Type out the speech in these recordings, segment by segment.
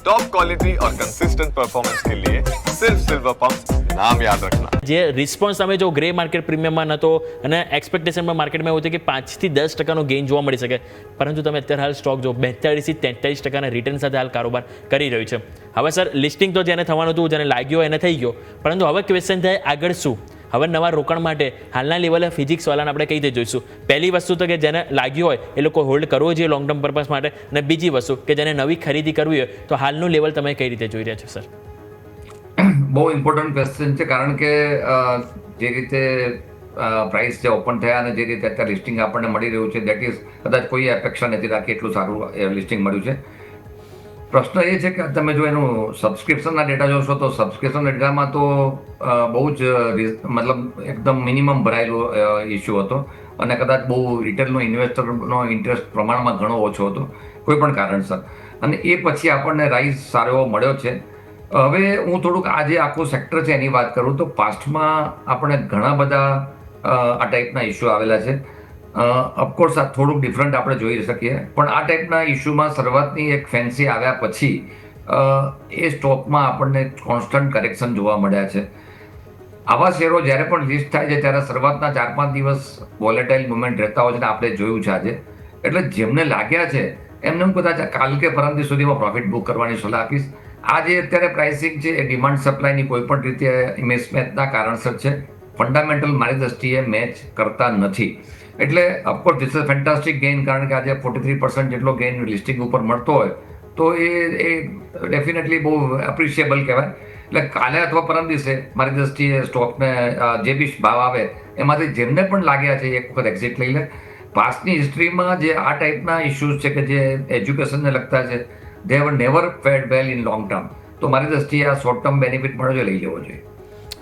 Top quality और consistent performance के लिए सिर्फ सिल्वर पंप नाम याद रखना જે રિસ્પોન્સ તમે જો ગ્રે માર્કેટ પ્રીમિયમમાં નહોતો અને એક્સપેક્ટેશનમાં માર્કેટમાં એવું હતું કે પાંચથી દસ ટકાનો ગેઇન જોવા મળી શકે પરંતુ તમે અત્યારે હાલ સ્ટોક જો બેતાળીસથી તેતાળીસ ટકાના રિટર્ન સાથે હાલ કારોબાર કરી રહ્યું છે હવે સર લિસ્ટિંગ તો જેને થવાનું હતું જેને લાગ્યો એને થઈ ગયો પરંતુ હવે ક્વેશ્ચન થાય આગળ શું હવે નવા રોકાણ માટે હાલના લેવલે ફિઝિક્સવાળાને આપણે કઈ રીતે જોઈશું. પહેલી વસ્તુ તો કે જેને લાગ્યું હોય એ લોકો હોલ્ડ કરવો જોઈએ લોંગ ટર્મ પર્પઝ માટે. અને બીજી વસ્તુ કે જેને નવી ખરીદી કરવી હોય તો હાલનું લેવલ તમે કઈ રીતે જોઈ રહ્યા છો સર બહુ ઇમ્પોર્ટન્ટ ક્વેશ્ચન છે, કારણ કે જે રીતે પ્રાઇસ જે ઓપન થયા અને જે રીતે અત્યારે લિસ્ટિંગ આપણને મળી રહ્યું છે દેટ ઇઝ કદાચ કોઈ અપેક્ષા નથી રાખી એટલું સારું લિસ્ટિંગ મળ્યું છે. પ્રશ્ન એ છે કે તમે જો એનું સબસ્ક્રિપ્શનના ડેટા જોશો તો સબસ્ક્રિપ્શન ડેટામાં તો બહુ જ મતલબ એકદમ મિનિમમ ભરાયેલો ઇસ્યુ હતો. અને કદાચ બહુ રિટેલનો ઇન્વેસ્ટરનો ઇન્ટરેસ્ટ પ્રમાણમાં ઘણો ઓછો હતો. કોઈ પણ કારણસર. અને એ પછી આપણને રાઇઝ સારો એવો મળ્યો છે. હવે હું થોડુંક આ જે આખું સેક્ટર છે એની વાત કરું તો પાસ્ટમાં આપણે ઘણા બધા આ ટાઈપના ઇસ્યુ આવેલા છે. ઓફકોર્સ આ થોડુંક ડિફરન્ટ આપણે જોઈ શકીએ. પણ આ ટાઈપના ઇસ્યુમાં શરૂઆતની એક ફેન્સી આવ્યા પછી એ સ્ટોકમાં આપણને કોન્સ્ટન્ટ કરેક્શન જોવા મળ્યા છે. આવા શેરો જ્યારે પણ લિસ્ટ થાય છે, ત્યારે શરૂઆતના ચાર પાંચ દિવસ વોલેટાઇલ મુવમેન્ટ રહેતા હોય છે આપણે જોયું છે આજે. એટલે જેમને લાગ્યા છે, એમને હું કદાચ કાલ કે પરમ સુધીમાં પ્રોફિટ બુક કરવાની સલાહ આપીશ. આ જે અત્યારે પ્રાઇસિંગ છે, એ ડિમાન્ડ સપ્લાયની કોઈ પણ રીતે મિસમેચના કારણસર છે. ફંડામેન્ટલ મારી દ્રષ્ટિએ મેચ કરતા નથી. એટલે of course this is fantastic gain કારણ કે આજે ફોર્ટી થ્રી પર્સન્ટ જેટલો ગેઇન લિસ્ટિંગ ઉપર મળતો હોય, તો એ એ ડેફિનેટલી બહુ એપ્રિશિએબલ કહેવાય. એટલે કાલે અથવા પરમ દિવસે મારી દ્રષ્ટિએ સ્ટોકને જે બી ભાવ આવે, એમાંથી જેમને પણ લાગ્યા છે, એક વખત એક્ઝિટ લઈ લે. પાસ્ટની હિસ્ટ્રીમાં જે આ ટાઈપના ઇશ્યુઝ છે કે જે એજ્યુકેશનને લગતા છે they have never fared well in long term તો મારી દ્રષ્ટિએ આ શોર્ટ ટર્મ બેનિફિટ મળ્યો જો લઈ લેવો જોઈએ.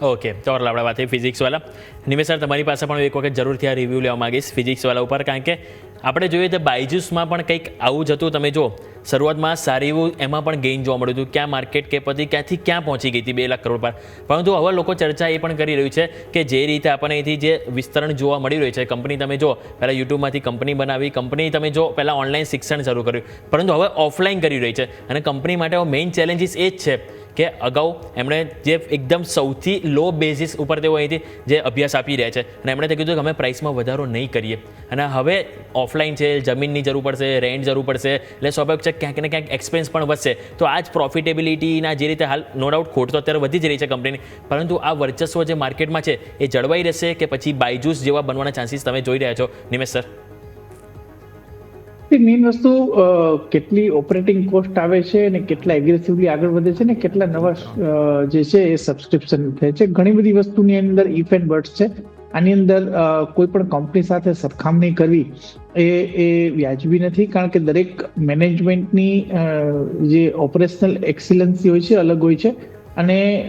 ઓકે, તો આપણે વાત થઈ ફિઝિક્સવાળા નિમેશ સર તમારી પાસે પણ એક વખત જરૂરથી આ રિવ્યૂ લેવા માગીશ ફિઝિક્સવાળા ઉપર, કારણ કે આપણે જોઈએ તો બાયજુસમાં પણ કંઈક આવું જ હતું. તમે જો શરૂઆતમાં સારી એવું એમાં પણ ગેઇન જોવા મળ્યું હતું. ક્યાં માર્કેટ કે પછી ક્યાંથી ક્યાં પહોંચી ગઈ હતી બે લાખ કરોડ પર. પરંતુ હવે લોકો ચર્ચા એ પણ કરી રહ્યું છે કે જે રીતે આપણને અહીંથી જે વિસ્તરણ જોવા મળી રહ્યું છે કંપની તમે જો પહેલાં યુટ્યુબમાંથી કંપની બનાવી કંપની તમે જો પહેલાં ઓનલાઈન શિક્ષણ શરૂ કર્યું. પરંતુ હવે ઓફલાઈન કરી રહી છે અને કંપની માટે મેઇન ચેલેન્જીસ એ જ છે. કે અગાઉ એમણે જે એકદમ સૌથી લો બેઝિસ ઉપર તેઓ અહીંથી જે અભ્યાસ આપી રહ્યા છે અને એમણે તે કીધું કે અમે પ્રાઇસમાં વધારો નહીં કરીએ. અને હવે ઓફલાઈન છે, જમીનની જરૂર પડશે રેન્ટ જરૂર પડશે, એટલે સ્વાભાવિક છે ક્યાંક ને ક્યાંક એક્સપેન્સ પણ વધશે. તો આ જ પ્રોફિટેબિલિટીના જે રીતે હાલ નો ડાઉટ ખોટ તો અત્યારે વધી જ રહી છે કંપનીની પરંતુ આ વર્ચસ્વ જે માર્કેટમાં છે, એ જળવાઈ રહેશે કે પછી બાયજૂસ જેવા બનવાના ચાન્સીસ તમે જોઈ રહ્યા છો? નિમેશ સર મેઇન વસ્તુ કેટલી ઓપરેટિંગ કોસ્ટ આવે છે અને કેટલા એગ્રેસિવલી આગળ વધે છે ને કેટલા નવા જે છે એ સબસ્ક્રિપ્શન થાય છે. ઘણી બધી વસ્તુની અંદર ઇફ એન્ડ બર્ડ્સ છે. આની અંદર કોઈ પણ કંપની સાથે સરખામણી કરવી એ એ વ્યાજબી નથી, કારણ કે દરેક મેનેજમેન્ટની જે ઓપરેશનલ એક્સિલન્સી હોય છે અલગ હોય છે. અને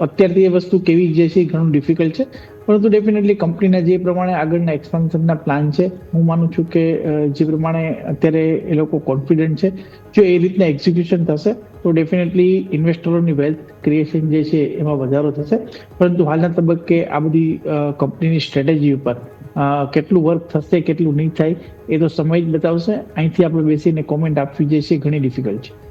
અત્યારથી એ વસ્તુ કેવી જે છે ઘણું ડિફિકલ્ટ છે. પરંતુ ડેફિનેટલી કંપનીના જે પ્રમાણે આગળના એક્સપાન્શનના પ્લાન છે, હું માનું છું કે જે પ્રમાણે અત્યારે એ લોકો કોન્ફિડન્ટ છે. જો એ રીતના એક્ઝિક્યુશન થશે, તો ડેફિનેટલી ઇન્વેસ્ટરોની વેલ્થ ક્રિએશન જે છે, એમાં વધારો થશે. પરંતુ હાલના તબક્કે આ બધી કંપનીની સ્ટ્રેટેજી ઉપર કેટલું વર્ક થશે, કેટલું નહીં થાય, એ તો સમય જ બતાવશે. અહીંથી આપણે બેસીને કોમેન્ટ આપવી જે છે, ઘણી ડિફિકલ્ટ છે.